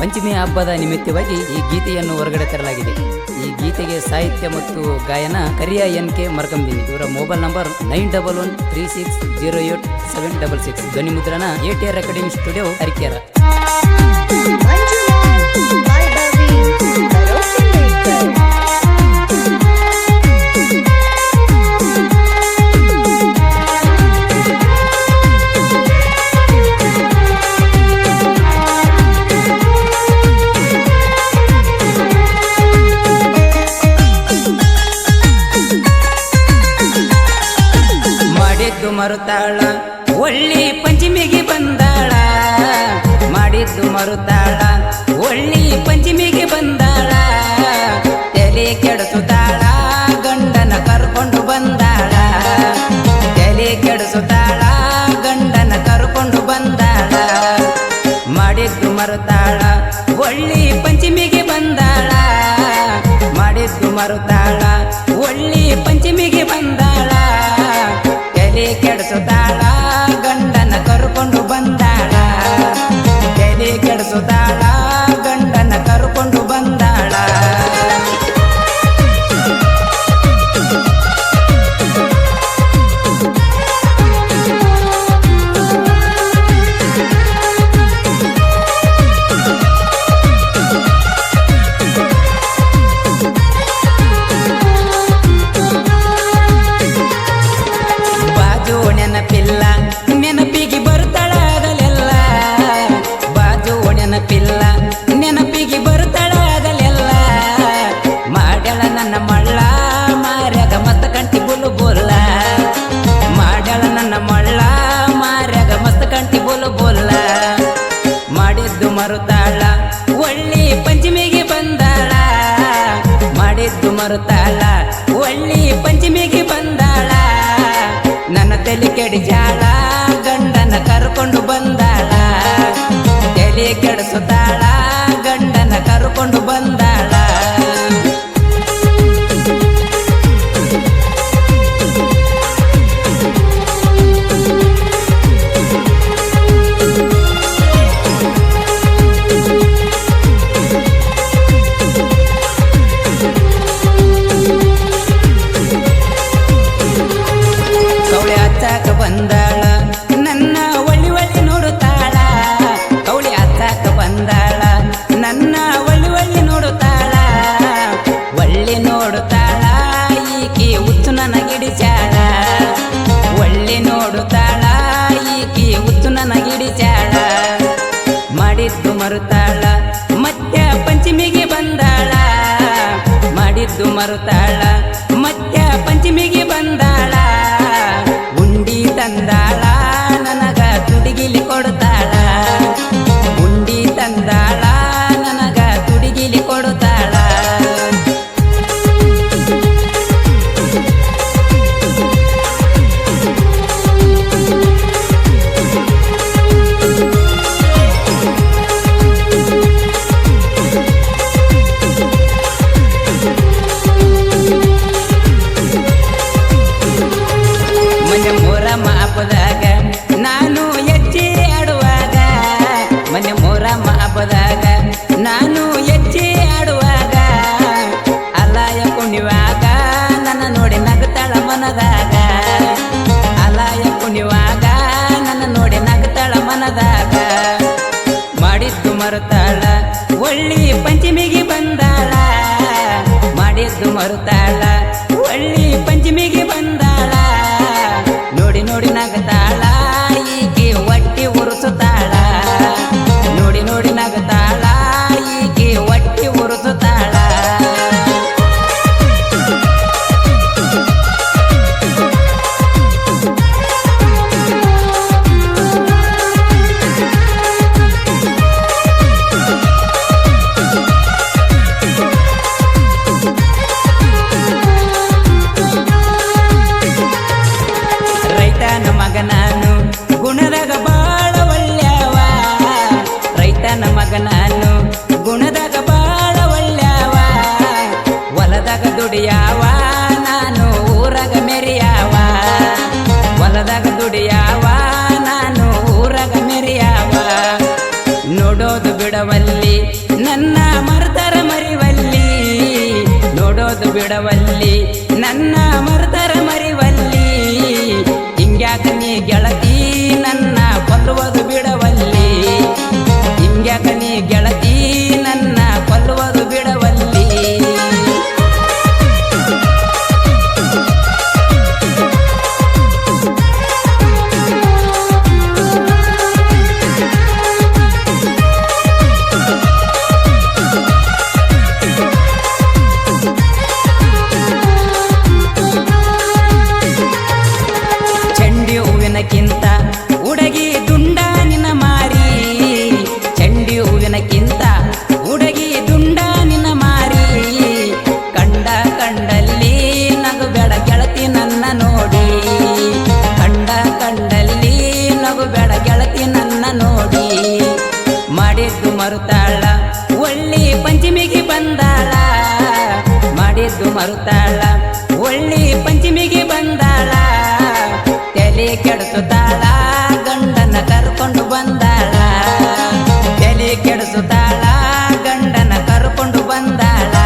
ಪಂಚಮಿ ಹಬ್ಬದ ನಿಮಿತ್ತವಾಗಿ ಈ ಗೀತೆಯನ್ನು ಹೊರಗಡೆ ತರಲಾಗಿದೆ. ಈ ಗೀತೆಗೆ ಸಾಹಿತ್ಯ ಮತ್ತು ಗಾಯನ ಕರಿಯ ಎನ್ ಕೆ ಮರ್ಕಂಬಿನಿ. ಇವರ mobile number nine double one three six zero eight seven double six. ಧ್ವನಿ ಮುದ್ರಣ ಎಟಿಆರ್ ಅಕಾಡೆಮಿ ಸ್ಟುಡಿಯೋ ಹರಿಕೆರ. ಮಾಡಿದ್ದು ಮರುತಾಳ. ಒಳ್ಳಿ ಪಂಚಮಿಗೆ ಬಂದಾಳ. ಮಾಡಿದ್ದು ಮರುತಾಳ. ಒಳ್ಳಿ ಪಂಚಮಿಗೆ ಬಂದಾಳ. ತಲೆ ಕೆಡಿಸುತ್ತಾಳ. ಗಂಡನ ಕರ್ಕೊಂಡು ಬಂದಾಳ. ತಲೆ ಕೆಡಿಸುತ್ತಾಳ. ಗಂಡನ ಕರ್ಕೊಂಡು ಬಂದಾಳ. ಮಾಡಿದ್ದು ಮರುತಾಳ. ಒಳ್ಳಿ ಪಂಚಮಿಗೆ ಬಂದಾಳ. ಮಾಡಿದ್ದು ಮರುತಾಳ. ಒಳ್ಳಿ ಪಂಚಮಿಗೆ ಬಂದಾಳ. ತಲೆ ಕೆಡಿಸುತ್ತಾಳ ಗಂಡನ ಕರ್ಕೊಂಡು ಬಂದಾಳ ತಲೆ ಕೆಡಿಸುತ್ತಾಳ. ಮರುತಾಳ ಒಳ್ಳಿ ಪಂಚಮಿಗೆ ಬಂದಾಳ. ನನ್ನ ತಲೆ ಕೆಡಿಜಾಳ ಗಂಡನ ಕರ್ಕೊಂಡು ಬಂದಾಳ. ತಲೆ ಕೆಡಿಸುತ್ತಾಳ ಮರುತಾಳ. ಮತ್ತೆ ಪಂಚಮಿಗೆ ಬಂದಾಳ. ಮಾಡಿದ್ದು ಮರುತಾಳ. ಮಾಡಿದ್ದು ಮರುತಾಳ ಒಳ್ಳಿ ಪಂಚಮಿಗೆ ಬಂದಾಳ. ಮಾಡಿದ್ದು ಮರುತಾಳ ಒಳ್ಳಿ ಪಂಚಮಿಗೆ ಬಂದಾಳ. ನೋಡಿ ನೋಡಿ ನಗತಾಳ. ನನ್ನ ಮರ್ತರ ಮರಿವಲ್ಲಿ ನೋಡೋದು ಬಿಡವಲ್ಲಿ ನನ್ನ ಮರ್ತರ ಮರಿವಲ್ಲಿ ಹಿಂಗ್ಯಾಕ ನೀ ಗೆಳತಿ ನನ್ನ ಕೊಲ್ಲುವುದು ಬಿಡವಲ್ಲಿ. ಹೂವಿನಕ್ಕಿಂತ ಉಡಗಿ ದುಂಡ ನಿನ್ನ ಮಾರಿ. ಚಂಡಿ ಹೂವಿನಕ್ಕಿಂತ ಉಡಗಿ ದುಂಡ ನಿನ್ನ ಮಾರಿ. ಕಂಡ ಕಂಡಲ್ಲಿ ನಗು ಬೇಡ ಗೆಳತಿ ನನ್ನ ನೋಡಿ. ಕಂಡ ಕಂಡಲ್ಲಿ ನಗು ಬೇಡ ಗೆಳತಿ ನನ್ನ ನೋಡಿ. ಮಾಡಿದ್ದು ಮರುತಾಳ, ಒಳ್ಳಿ ಪಂಚಮಿಗೆ ಬಂದಾಳ. ಮಾಡಿದ್ದು ಮರುತಾಳ, ಒಳ್ಳಿ ಪಂಚಮಿಗೆ ಬಂದಾಳ. ತಲೆ ಕೆಡಿಸುತ್ತಾಳ ಗಂಡನ ಕರ್ಕೊಂಡು ಬಂದಾಳ. ತಲೆ ಕೆಡಿಸುತ್ತಾಳ ಗಂಡನ ಕರ್ಕೊಂಡು ಬಂದಾಳ.